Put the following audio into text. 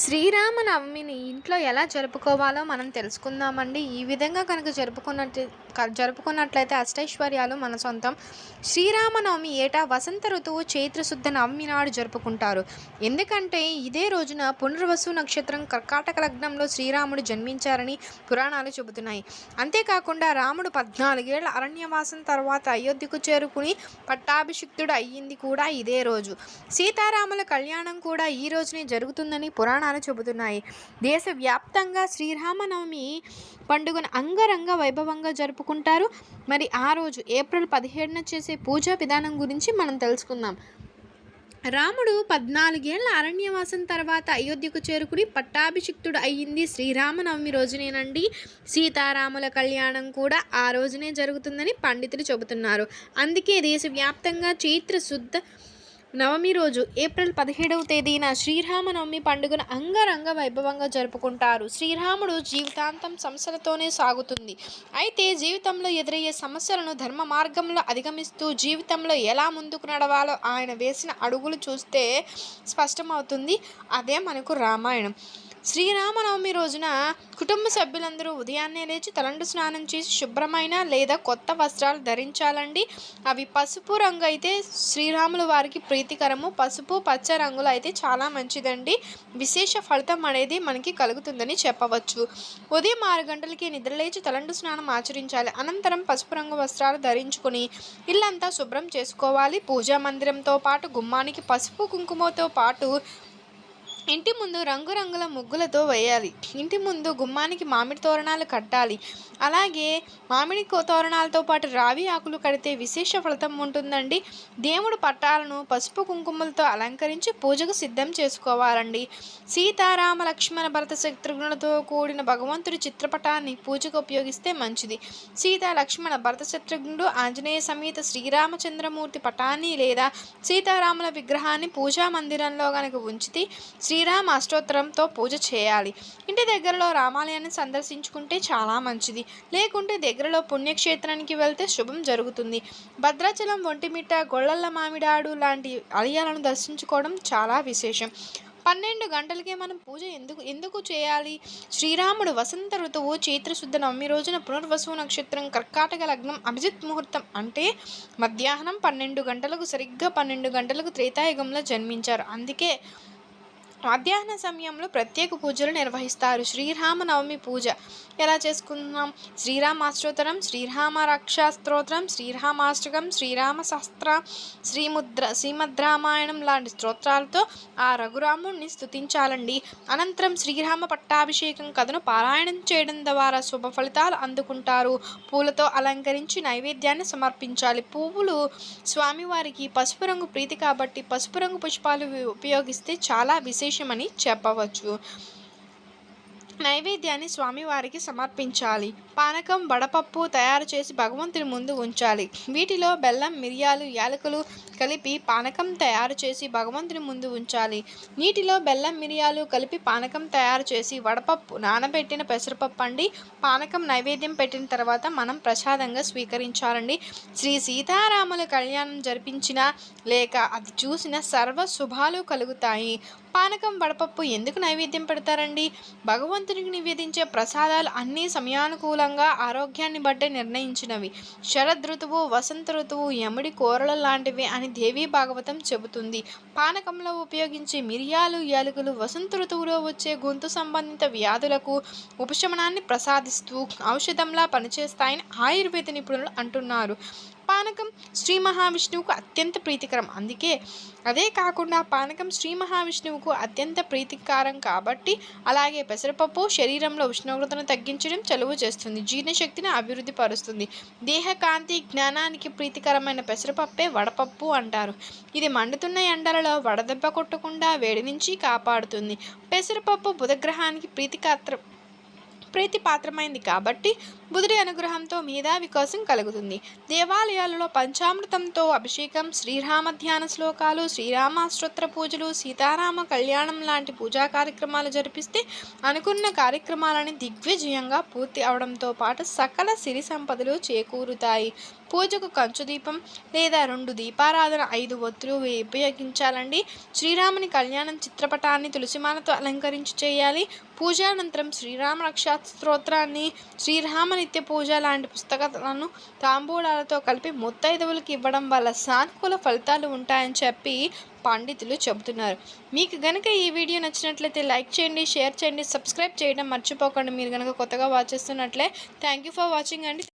శ్రీరామనవమిని ఇంట్లో ఎలా జరుపుకోవాలో మనం తెలుసుకుందామండి. ఈ విధంగా కనుక జరుపుకున్నట్టు జరుపుకున్నట్లయితే అష్టైశ్వర్యాలు మన సొంతం. శ్రీరామనవమి ఏటా వసంత ఋతువు చైత్రశుద్ధ నవమి నాడు జరుపుకుంటారు. ఎందుకంటే ఇదే రోజున పునర్వసు నక్షత్రం కర్కాటక లగ్నంలో శ్రీరాముడు జన్మించారని పురాణాలు చెబుతున్నాయి. అంతేకాకుండా రాముడు పద్నాలుగేళ్ళ అరణ్యవాసం తర్వాత అయోధ్యకు చేరుకుని పట్టాభిషిక్తుడు అయ్యింది కూడా ఇదే రోజు. సీతారాముల కళ్యాణం కూడా ఈ రోజునే జరుగుతుందని పురాణాలు చెబుతున్నాయి. దేశవ్యాప్తంగా శ్రీరామనవమి పండుగను అంగరంగ వైభవంగా జరుపు జరుపుకుంటారు మరి ఆ రోజు ఏప్రిల్ పదిహేడున చేసే పూజా విధానం గురించి మనం తెలుసుకుందాం. రాముడు పద్నాలుగేళ్ళ అరణ్యవాసం తర్వాత అయోధ్యకు చేరుకుని పట్టాభిషిక్తుడు అయ్యింది శ్రీరామనవమి రోజునేనండి. సీతారాముల కళ్యాణం కూడా ఆ రోజునే జరుగుతుందని పండితులు చెబుతున్నారు. అందుకే దేశవ్యాప్తంగా చైత్ర శుద్ధ నవమి రోజు ఏప్రిల్ పదిహేడవ తేదీన శ్రీరామనవమి పండుగను అంగరంగ వైభవంగా జరుపుకుంటారు. శ్రీరాముడు జీవితాంతం సమస్యలతోనే సాగుతుంది. అయితే జీవితంలో ఎదురయ్యే సమస్యలను ధర్మ మార్గంలో అధిగమిస్తూ జీవితంలో ఎలా ముందుకు నడవాలో ఆయన వేసిన అడుగులు చూస్తే స్పష్టమవుతుంది. అదే మనకు రామాయణం. శ్రీరామనవమి రోజున కుటుంబ సభ్యులందరూ ఉదయాన్నే లేచి తలంటు స్నానం చేసి శుభ్రమైన లేదా కొత్త వస్త్రాలు ధరించాలండి. అవి పసుపు రంగు అయితే శ్రీరాముల వారికి ప్రీతికరము. పసుపు పచ్చ రంగులు అయితే చాలా మంచిదండి. విశేష ఫలితం అనేది మనకి కలుగుతుందని చెప్పవచ్చు. ఉదయం ఆరు గంటలకి నిద్రలేచి తలంటు స్నానం ఆచరించాలి. అనంతరం పసుపు రంగు వస్త్రాలు ధరించుకొని ఇల్లంతా శుభ్రం చేసుకోవాలి. పూజా మందిరంతో పాటు గుమ్మానికి పసుపు కుంకుమతో పాటు ఇంటి ముందు రంగురంగుల ముగ్గులతో వేయాలి. ఇంటి ముందు గుమ్మానికి మామిడి తోరణాలు కట్టాలి. అలాగే మామిడి కో- తోరణాలతో పాటు రావి ఆకులు కడితే విశేష ఫలితం ఉంటుందండి. దేవుడు పట్టాలను పసుపు కుంకుమలతో అలంకరించి పూజకు సిద్ధం చేసుకోవాలండి. సీతారామ లక్ష్మణ భరత శత్రుఘ్నులతో కూడిన భగవంతుడి చిత్రపటాన్ని పూజకు ఉపయోగిస్తే మంచిది. సీత లక్ష్మణ భరత శత్రుఘ్నుడు ఆంజనేయ సమేత శ్రీరామచంద్రమూర్తి పటాన్ని లేదా సీతారాముల విగ్రహాన్ని పూజా మందిరంలో కనుక ఉంచితే శ్రీరామ అష్టోత్తరంతో పూజ చేయాలి. ఇంటి దగ్గరలో రామాలయాన్ని సందర్శించుకుంటే చాలా మంచిది. లేకుంటే దగ్గరలో పుణ్యక్షేత్రానికి వెళ్తే శుభం జరుగుతుంది. భద్రాచలం ఒంటిమిట్ట గొళ్ళల్ల మామిడాడు లాంటి ఆలయాలను దర్శించుకోవడం చాలా విశేషం. పన్నెండు గంటలకే మనం పూజ ఎందుకు ఎందుకు చేయాలి? శ్రీరాముడు వసంత ఋతువు చైత్రశుద్ధ నవమి రోజున పునర్వసు నక్షత్రం కర్కాటక లగ్నం అభిజిత్ ముహూర్తం అంటే మధ్యాహ్నం పన్నెండు గంటలకు సరిగ్గా పన్నెండు గంటలకు త్రేతాయుగంలో జన్మించారు. అందుకే మధ్యాహ్న సమయంలో ప్రత్యేక పూజలు నిర్వహిస్తారు. శ్రీరామ నవమి పూజ ఎలా చేసుకుందాం? శ్రీరామాష్టోత్తరం శ్రీరామ రక్షా స్తోత్రం శ్రీరామాష్టకం శ్రీరామ శాస్త్ర శ్రీముద్ర శ్రీమద్రామాయణం లాంటి స్తోత్రాలతో ఆ రఘురాముడిని స్థుతించాలండి అనంతరం శ్రీరామ పట్టాభిషేకం కథను పారాయణం చేయడం ద్వారా శుభ ఫలితాలు అందుకుంటారు. పూలతో అలంకరించి నైవేద్యాన్ని సమర్పించాలి. పువ్వులు స్వామివారికి పసుపు రంగు ప్రీతి కాబట్టి పసుపు రంగు పుష్పాలు ఉపయోగిస్తే చాలా విశేష. విశేషమని చెప్పవచ్చు. నైవేద్యాన్ని స్వామివారికి సమర్పించాలి. పానకం వడపప్పు తయారు చేసి భగవంతుని ముందు ఉంచాలి. వీటిలో బెల్లం మిరియాలు యాలకులు కలిపి పానకం తయారు చేసి భగవంతుని ముందు ఉంచాలి. నీటిలో బెల్లం మిరియాలు కలిపి పానకం తయారు చేసి వడపప్పు నానబెట్టిన పెసరపప్పు అండి. పానకం నైవేద్యం పెట్టిన తర్వాత మనం ప్రసాదంగా స్వీకరించాలండి. శ్రీ సీతారాముల కళ్యాణం జరిపించిన లేక అది చూసిన సర్వ శుభాలు కలుగుతాయి. పానకం వడపప్పు ఎందుకు నైవేద్యం పెడతారండి? భగవంతునికి నివేదించే ప్రసాదాలు అన్నీ సమయానుకూలంగా ఆరోగ్యాన్ని బట్టే నిర్ణయించినవి. శరద్ ఋతువు వసంత ఋతువు యముడి కూరల లాంటివి అని దేవీ భాగవతం చెబుతుంది. పానకంలో ఉపయోగించే మిరియాలు యాలకులు వసంత ఋతువులో వచ్చే గొంతు సంబంధిత వ్యాధులకు ఉపశమనాన్ని ప్రసాదిస్తూ ఔషధంలా పనిచేస్తాయని ఆయుర్వేద నిపుణులు అంటున్నారు. పానకం శ్రీ మహావిష్ణువుకు అత్యంత ప్రీతికరం. అందుకే అదే కాకుండా పానకం శ్రీ మహావిష్ణువుకు అత్యంత ప్రీతికారం కాబట్టి అలాగే పెసరపప్పు శరీరంలో ఉష్ణోగ్రతను తగ్గించడం చలువ చేస్తుంది జీర్ణశక్తిని అభివృద్ధి పరుస్తుంది. దేహకాంతి జ్ఞానానికి ప్రీతికరమైన పెసరపప్పే వడపప్పు అంటారు. ఇది మండుతున్న ఎండలలో వడదెబ్బ కొట్టకుండా వేడి నుంచి కాపాడుతుంది. పెసరపప్పు బుధగ్రహానికి ప్రీతి పాత్రమైంది కాబట్టి బుధుడి అనుగ్రహంతో మేధా వికాసం కలుగుతుంది. దేవాలయాలలో పంచామృతంతో అభిషేకం శ్రీరామ ధ్యాన శ్లోకాలు శ్రీరామాష్టోత్తర పూజలు సీతారామ కళ్యాణం లాంటి పూజా కార్యక్రమాలు జరిపిస్తే అనుకున్న కార్యక్రమాలని దిగ్విజయంగా పూర్తి అవడంతో పాటు సకల సిరి సంపదలు చేకూరుతాయి. పూజకు కంచు దీపం లేదా రెండు దీపారాధన ఐదు ఒత్తులు ఉపయోగించాలండి. శ్రీరాముని కళ్యాణం చిత్రపటాన్ని తులసిమాలతో అలంకరించి చేయాలి. పూజానంతరం శ్రీరామ రక్షా స్తోత్రాన్ని శ్రీరామ నిత్య పూజ లాంటి పుస్తకాలను తాంబూలాలతో కలిపి ముత్తైదవులకు ఇవ్వడం వల్ల సానుకూల ఫలితాలు ఉంటాయని చెప్పి పండితులు చెబుతున్నారు. మీకు గనక ఈ వీడియో నచ్చినట్లయితే లైక్ చేయండి షేర్ చేయండి సబ్స్క్రైబ్ చేయడం మర్చిపోకండి. మీరు గనక కొత్తగా వాచ్ చేస్తున్నట్లే థ్యాంక్ యూ ఫర్ వాచింగ్ అండి.